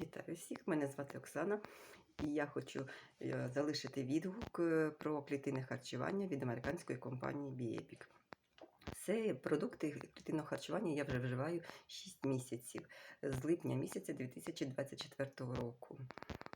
Вітаю всіх! Мене звати Оксана, і я хочу е, залишити відгук е, про клітинне харчування від американської компанії Biepic. Це продукти клітинного харчування я вже вживаю 6 місяців з липня місяця 2024 року.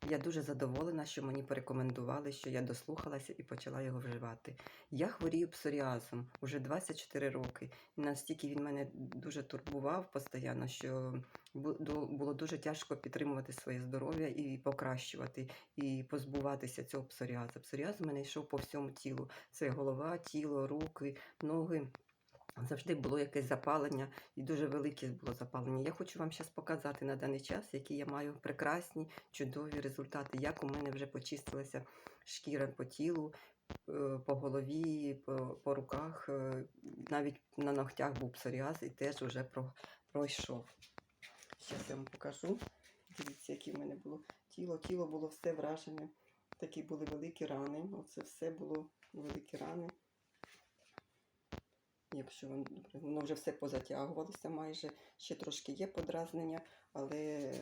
Я дуже задоволена, що мені порекомендували, що я дослухалася і почала його вживати. Я хворію псоріазом уже 24 роки. І настільки він мене дуже турбував постійно, що було дуже тяжко підтримувати своє здоров'я і покращувати, і позбуватися цього псоріазу. Псоріаз у мене йшов по всьому тілу. Це голова, тіло, руки, ноги. Завжди було якесь запалення і дуже велике було запалення. Я хочу вам зараз показати на даний час, які я маю прекрасні, чудові результати, як у мене вже почистилася шкіра по тілу, е, по голові, по, по руках. е, Навіть на ногтях був псоріаз і теж вже про, пройшов. Зараз я вам покажу. Дивіться, яке в мене було тіло. Тіло було все вражене. Такі були великі рани. Оце все було великі рани. Якщо воно воно вже все позатягувалося майже, ще трошки є подразнення, але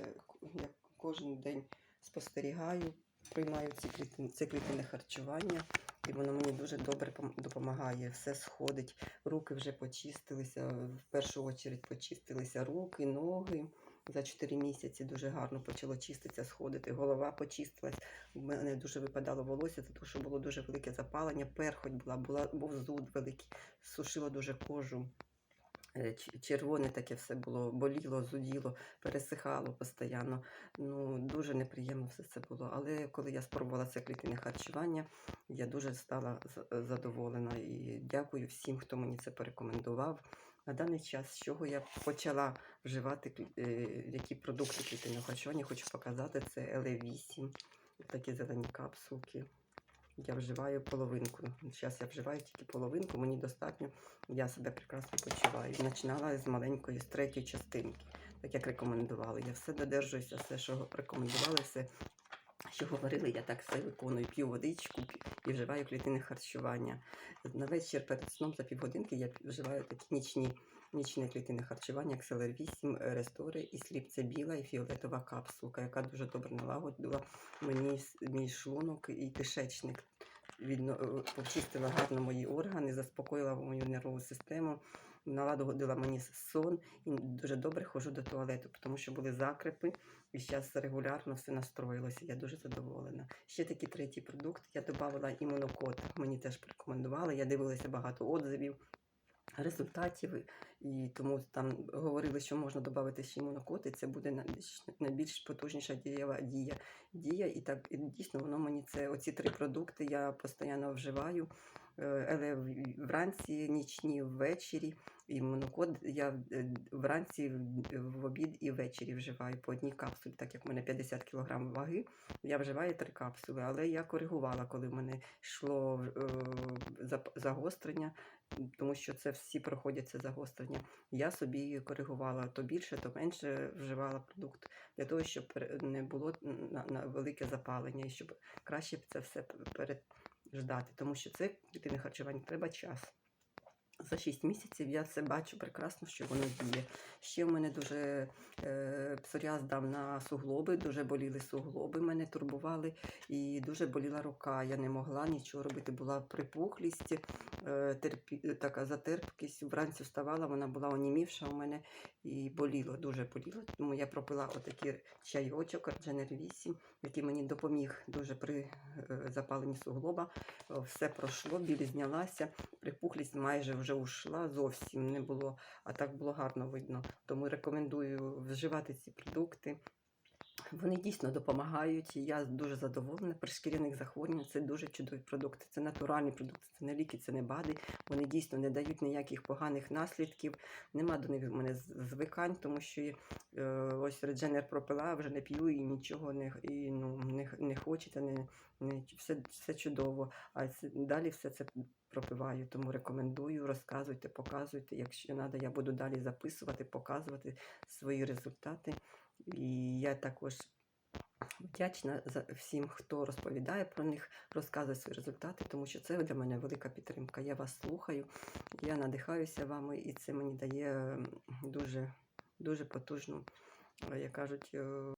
я кожен день спостерігаю, приймаю ці клітин, це клітинне харчування, і воно мені дуже добре пом- допомагає. Все сходить, руки вже почистилися, в першу чергу почистилися руки, ноги. За 4 місяці дуже гарно почало чиститися, сходити. Голова почистилась. У мене дуже випадало волосся, тому що було дуже велике запалення. Перхоть була, була був зуд великий, сушило дуже кожу. Е, Червоне таке все було, боліло, зуділо, пересихало постійно. Ну, дуже неприємно все це було. Але коли я спробувала це клітинне харчування, я дуже стала задоволена і дякую всім, хто мені це порекомендував. На даний час, з чого я почала вживати е, які продукти клітинного харчування, хочу показати це ЛЕ8, такі зелені капсулки. Я вживаю половинку. Зараз я вживаю тільки половинку, мені достатньо, я себе прекрасно почуваю. Починала з маленької, з третьої частинки, так як рекомендували. Я все додержуюся, все, що рекомендували, все, що говорили, я так все виконую. П'ю водичку і вживаю клітинне харчування. На вечір перед сном за півгодинки я вживаю такі нічні. Нічне клітинне харчування, як селер 8, рестори і сліп. Біла і фіолетова капсулка, яка дуже добре налагодила мені мій шлунок і кишечник. Відно, е, почистила гарно мої органи, заспокоїла мою нервову систему, наладила мені сон і дуже добре ходжу до туалету, тому що були закрепи, і зараз регулярно все настроїлося. Я дуже задоволена. Ще такий третій продукт. Я додавала імунокод. Мені теж порекомендували. Я дивилася багато отзивів. Результатів, і тому там говорили, що можна додати ще імунокод, і це буде найбільш, найбільш потужніша дієва дія. дія. І так і дійсно воно мені це оці три продукти я постійно вживаю. Е, Але вранці, нічні, ввечері. І монокод я е, вранці, в- обід і ввечері вживаю по одній капсулі, так як в мене 50 кг ваги, я вживаю три капсули. Але я коригувала, коли в мене йшло е, загострення, тому що це всі проходять це загострення. Я собі коригувала то більше, то менше вживала продукт для того, щоб не було на, велике запалення і щоб краще це все п- переждати, тому що це клітинне харчування треба час. За 6 місяців я це бачу прекрасно, що воно діє. Ще в мене дуже е, псоріаз дав на суглоби, дуже боліли суглоби, мене турбували, і дуже боліла рука. Я не могла нічого робити. Була припухлість, е, терпі, така затерпкість. Вранці вставала, вона була онімівша у мене і боліло, дуже боліло. Тому я пропила отакий чайочок Ардженер 8, який мені допоміг дуже при е, запаленні суглоба. Все пройшло, біль знялася, припухлість майже вже ушла, зовсім не було, а так було гарно видно. Тому рекомендую вживати ці продукти. Вони дійсно допомагають. і Я дуже задоволена. При шкіряних захворюваннях це дуже чудові продукти. Це натуральні продукти, це не ліки, це не БАДи. Вони дійсно не дають ніяких поганих наслідків. Нема до них в мене звикань, тому що е, ось редженер пропила, вже не п'ю і нічого не, і, ну, не, не хочеться, не, не, все, все чудово. А це, далі все це пропиваю. Тому рекомендую, розказуйте, показуйте. Якщо треба, я буду далі записувати, показувати свої результати. І я також вдячна за всім, хто розповідає про них, розказує свої результати, тому що це для мене велика підтримка. Я вас слухаю, я надихаюся вами, і це мені дає дуже, дуже потужну, як кажуть, е,